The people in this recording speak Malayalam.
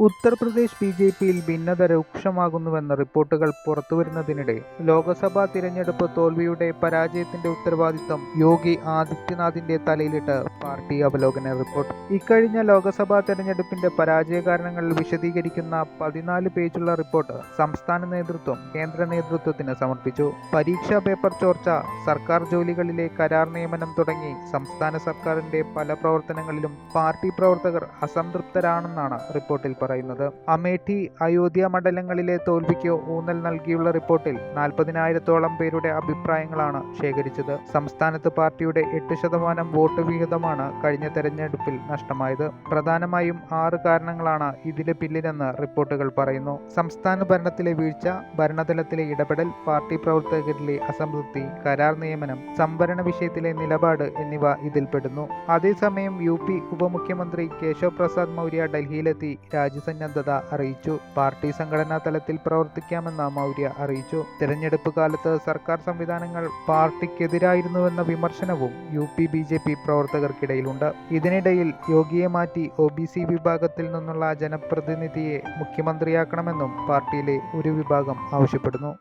ഉത്തർപ്രദേശ് ബി ജെ പിയിൽ ഭിന്നത രൂക്ഷമാകുന്നുവെന്ന റിപ്പോർട്ടുകൾ പുറത്തുവരുന്നതിനിടെ ലോക്സഭാ തിരഞ്ഞെടുപ്പ് തോൽവിയുടെ പരാജയത്തിന്റെ ഉത്തരവാദിത്തം യോഗി ആദിത്യനാഥിന്റെ തലയിലിട്ട് പാർട്ടി അവലോകന റിപ്പോർട്ട്. ഇക്കഴിഞ്ഞ ലോക്സഭാ തെരഞ്ഞെടുപ്പിന്റെ പരാജയ കാരണങ്ങൾ വിശദീകരിക്കുന്ന പതിനാല് പേജുള്ള റിപ്പോർട്ട് സംസ്ഥാന നേതൃത്വം കേന്ദ്ര നേതൃത്വത്തിന് സമർപ്പിച്ചു. പരീക്ഷാ പേപ്പർ ചോർച്ച സർക്കാർ ജോലികളിലെ കരാർ നിയമനം തുടങ്ങി സംസ്ഥാന സർക്കാരിന്റെ പല പ്രവർത്തനങ്ങളിലും പാർട്ടി പ്രവർത്തകർ അസംതൃപ്തരാണെന്നാണ് റിപ്പോർട്ടിൽ അമേഠി അയോധ്യ മണ്ഡലങ്ങളിലെ തോൽവിക്ക് ഊന്നൽ നൽകിയുള്ള റിപ്പോർട്ടിൽ നാൽപ്പതിനായിരത്തോളം പേരുടെ അഭിപ്രായങ്ങളാണ് ശേഖരിച്ചത്. സംസ്ഥാനത്ത് പാർട്ടിയുടെ എട്ട് ശതമാനം വോട്ട് വിഹിതമാണ് കഴിഞ്ഞ തെരഞ്ഞെടുപ്പിൽ നഷ്ടമായത്. പ്രധാനമായും ആറ് കാരണങ്ങളാണ് ഇതിന് പിന്നിലെന്ന് റിപ്പോർട്ടുകൾ പറയുന്നു. സംസ്ഥാന ഭരണത്തിലെ വീഴ്ച ഭരണതലത്തിലെ ഇടപെടൽ പാർട്ടി പ്രവർത്തകരിലെ അസംതൃപ്തി കരാർ നിയമനം സംവരണ വിഷയത്തിലെ നിലപാട് എന്നിവ ഇതിൽപ്പെടുന്നു. അതേസമയം യു പി ഉപമുഖ്യമന്ത്രി കേശവ് പ്രസാദ് മൗര്യ ഡൽഹിയിലെത്തി രാജ്യസന്നദ്ധത അറിയിച്ചു. പാർട്ടി സംഘടനാ തലത്തിൽ പ്രവർത്തിക്കാമെന്ന് മൗര്യ അറിയിച്ചു. തിരഞ്ഞെടുപ്പ് കാലത്ത് സർക്കാർ സംവിധാനങ്ങൾ പാർട്ടിക്കെതിരായിരുന്നുവെന്ന വിമർശനവും U P B J P പ്രവർത്തകർക്കിടയിലുണ്ട്. ഇതിനിടയിൽ യോഗിയെ മാറ്റി ഒ ബി സി വിഭാഗത്തിൽ നിന്നുള്ള ജനപ്രതിനിധിയെ മുഖ്യമന്ത്രിയാക്കണമെന്നും പാർട്ടിയിലെ ഒരു വിഭാഗം ആവശ്യപ്പെടുന്നു.